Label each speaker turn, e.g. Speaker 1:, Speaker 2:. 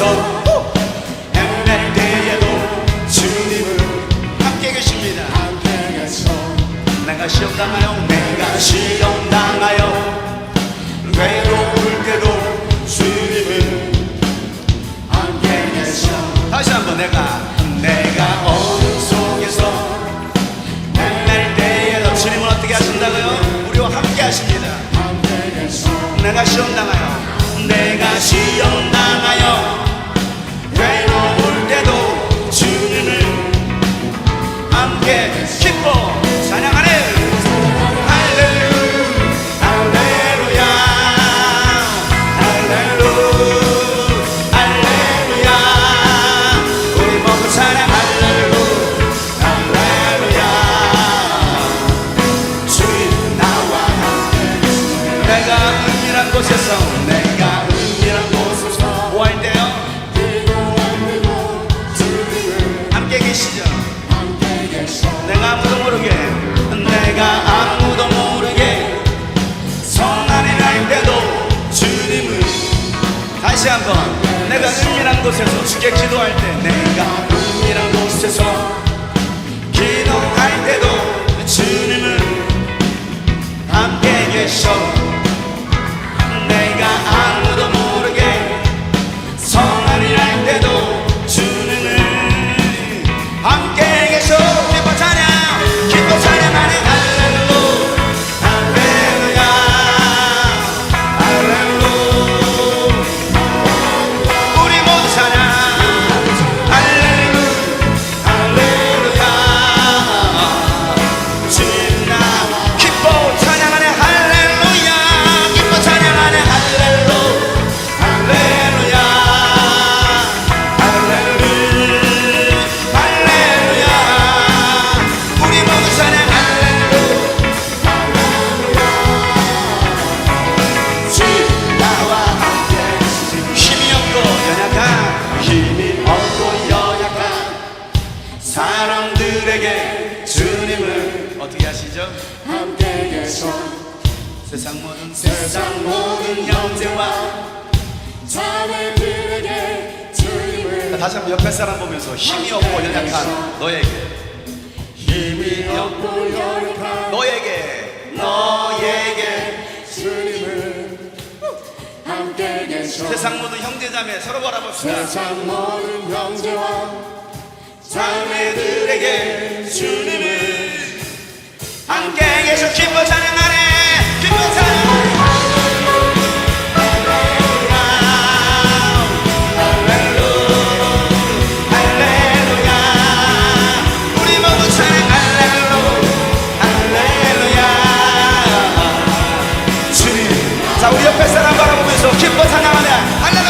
Speaker 1: 곳에서 헤맬 때에도 주님은 함께 계십니다. 내가 시험 당하여 내가 시험 당하여 외로울 때도 주님은 함께 계셔 다시 한번 내가 내가 어둠 속에서 헤맬 때에도 주님은 어떻게 하신다고요? 우리와 함께 하십니다. 내가 시험 당하여 내가 시험 당하여 함께 기뻐 찬양하네. 할렐루 할렐루야 할렐루 할렐루야. 우리 모두 찬양 할렐루 할렐루야. 주님 나와 함께. 내가 은밀한 곳에서 곳에 사람들에게 주님을 어떻게 하시죠?
Speaker 2: 함께 계셔.
Speaker 1: 세상 모든 세상 모든 형제와
Speaker 2: 자매 들에게 주님을
Speaker 1: 다시 한번 옆에 사람 보면서 힘이 없고 연약한 너에게.
Speaker 2: 힘이 없고 연약한
Speaker 1: 너에게. 너에게.
Speaker 2: 주님을 함께 계셔.
Speaker 1: 세상 모든 형제자매 서로 바라봅시다.
Speaker 2: 세상 모든 형
Speaker 1: 기